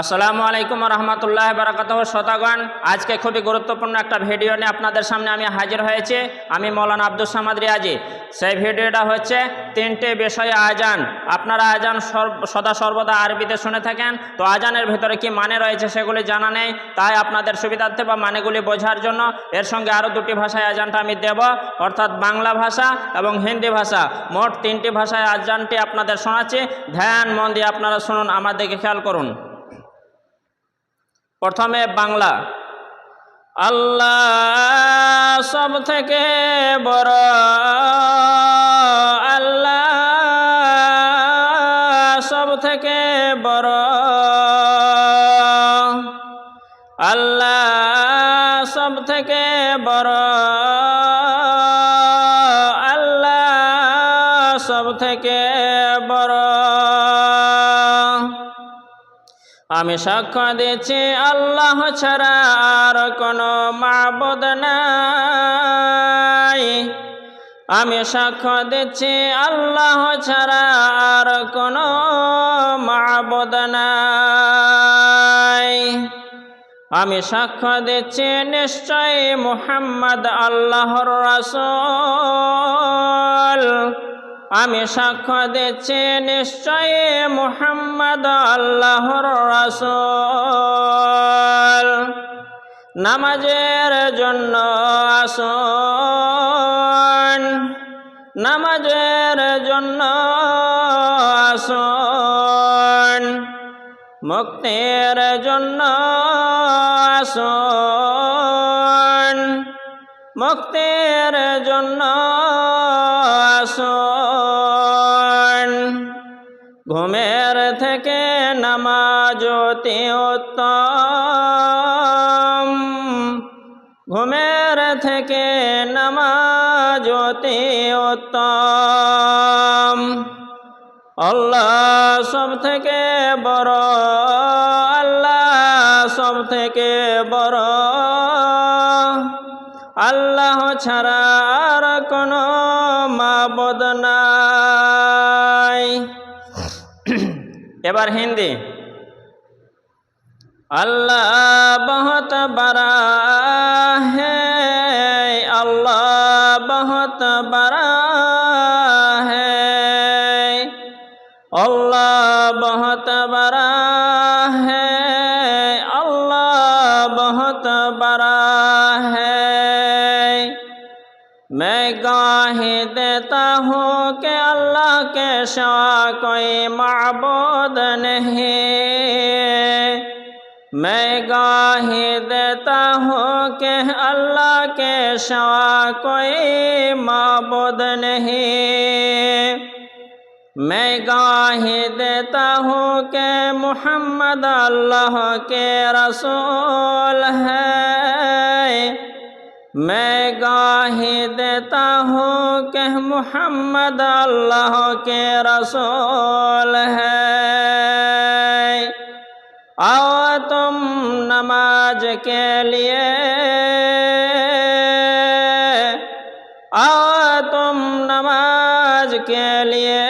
আসসালামু আলাইকুম রহমতুল্লাহ বারাকাত শতাগণ আজকে খুবই গুরুত্বপূর্ণ একটা ভিডিও নিয়ে আপনাদের সামনে আমি হাজির হয়েছি। আমি মৌলানা আব্দুল সামাদ রিয়াজি। সেই ভিডিওটা হচ্ছে তিনটে বিষয়ে আজান। আপনারা আজান সদা সর্বদা আরবিতে শুনে থাকেন। তো আজানের ভিতরে কি মানে রয়েছে সেগুলি জানা নেই। তাই আপনাদের সুবিধার্থে বা মানেগুলি বোঝার জন্য এর সঙ্গে আরও দুটি ভাষায় আজানটা আমি দেব। অর্থাৎ বাংলা ভাষা এবং হিন্দি ভাষা। মোট তিনটি ভাষায় আজানটি আপনাদের শোনাচ্ছি। ধ্যান মন দিয়ে আপনারা শুনুন, আমার দিকে খেয়াল করুন। প্রথমে বাংলা। আল্লাহ সব থেকে বড় আল্লাহ সব থেকে বড় আল্লাহ সব থেকে বড় আমি সাক্ষ্য দিচ্ছি আল্লাহ ছাড়া আর কোনো মাবুদ নাই। আমি সাক্ষ্য দিচ্ছি, আল্লাহ ছাড়া আর কোনো মাবুদ নাই। আমি সাক্ষ্য দিচ্ছি নিশ্চয় মুহাম্মদ আল্লাহর রাসূল। আমি সাক্ষ্য দিচ্ছি নিশ্চয় মুহাম্মদ আল্লাহর রাসূল। নামাজের জন্য আসুন। নামাজের জন্য আসুন। মুক্তির জন্য আসুন। মুক্তির জন্য আসুন। ঘুমের থেকে নামাজ অতি উত্তম। ঘুমের থেকে নামাজ অতি উত্তম। আল্লাহ সব থেকে বড়, আল্লাহ সব থেকে বড়। আল্লাহ ছাড়া এবার হিন্দি। আল্লাহ বহত বড়া হে আল্লাহ বহত বড়া হে আল্লাহ বহত বড়া के सिवा कोई माबूद नहीं मैं गाही देता हूँ कि अल्लाह के सिवा कोई माबूद नहीं मैं गाही देता हूँ कि मोहम्मद अल्लाह के रसूल है मैं गाही देता हूँ कि मोहम्मद अल्लाह के रसूल है। आओ तुम नमाज़ के लिए। आओ तुम नमाज़ के लिए।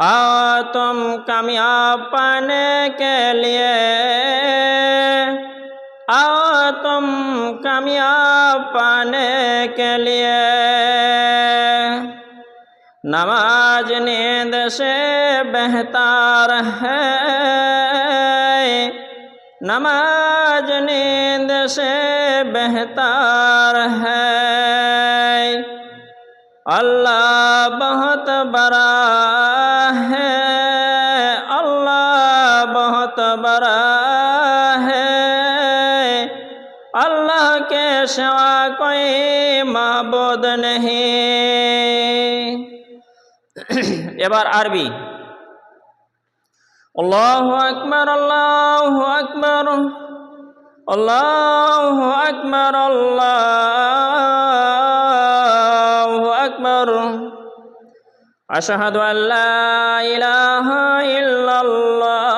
आओ तुम कामयाब पाने के लिए। पाने के लिए नमाज नींद से बेहतर है नमाज नींद से बेहतर है अल्लाह बहुत बड़ा है মাবদ নহে। এবার আরবি। আল্লাহ আকবর আল্লাহ আকবর আল্লাহ আকবর আল্লাহ আকবর। আশহাদু আল্লা ইলাহা ইল্লাল্লাহ।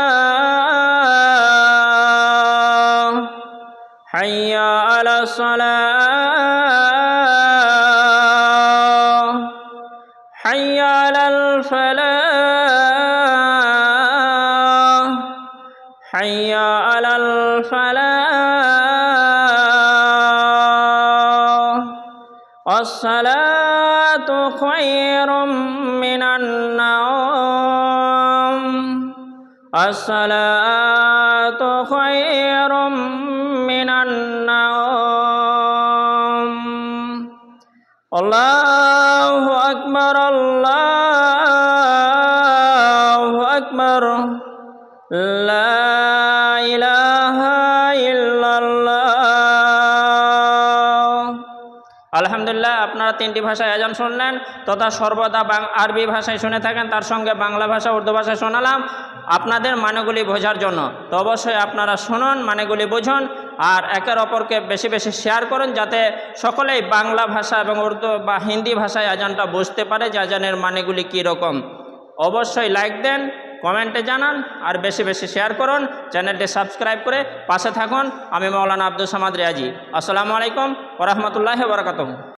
الفلاح. حي على الفلاح. الصلاة خير من النوم. الصلاة خير من النوم. الله لا إله إلا الله আলহামদুলিল্লাহ আপনারা তিনটি ভাষায় আজান শুনলেন তথা সর্বদা বাং আরবি ভাষায় শুনে থাকেন তার সঙ্গে বাংলা ভাষা উর্দু ভাষায় শোনালাম আপনাদের মানেগুলি বোঝার জন্য তো অবশ্যই আপনারা শুনুন মানেগুলি বুঝুন আর একের অপরকে বেশি বেশি শেয়ার করুন যাতে সকলেই বাংলা ভাষা এবং উর্দু বা হিন্দি ভাষায় আজানটা বুঝতে পারে যে আজানের মানেগুলি কী রকম অবশ্যই লাইক দেন কমেন্টে জানান আর বেশি বেশি শেয়ার করুন। চ্যানেলটি সাবস্ক্রাইব করে পাশে থাকুন। আমি মৌলানা আব্দুল সামাদ রিয়াজি। আসসালামু আলাইকুম ওরহমতুল্লাহ বরকাত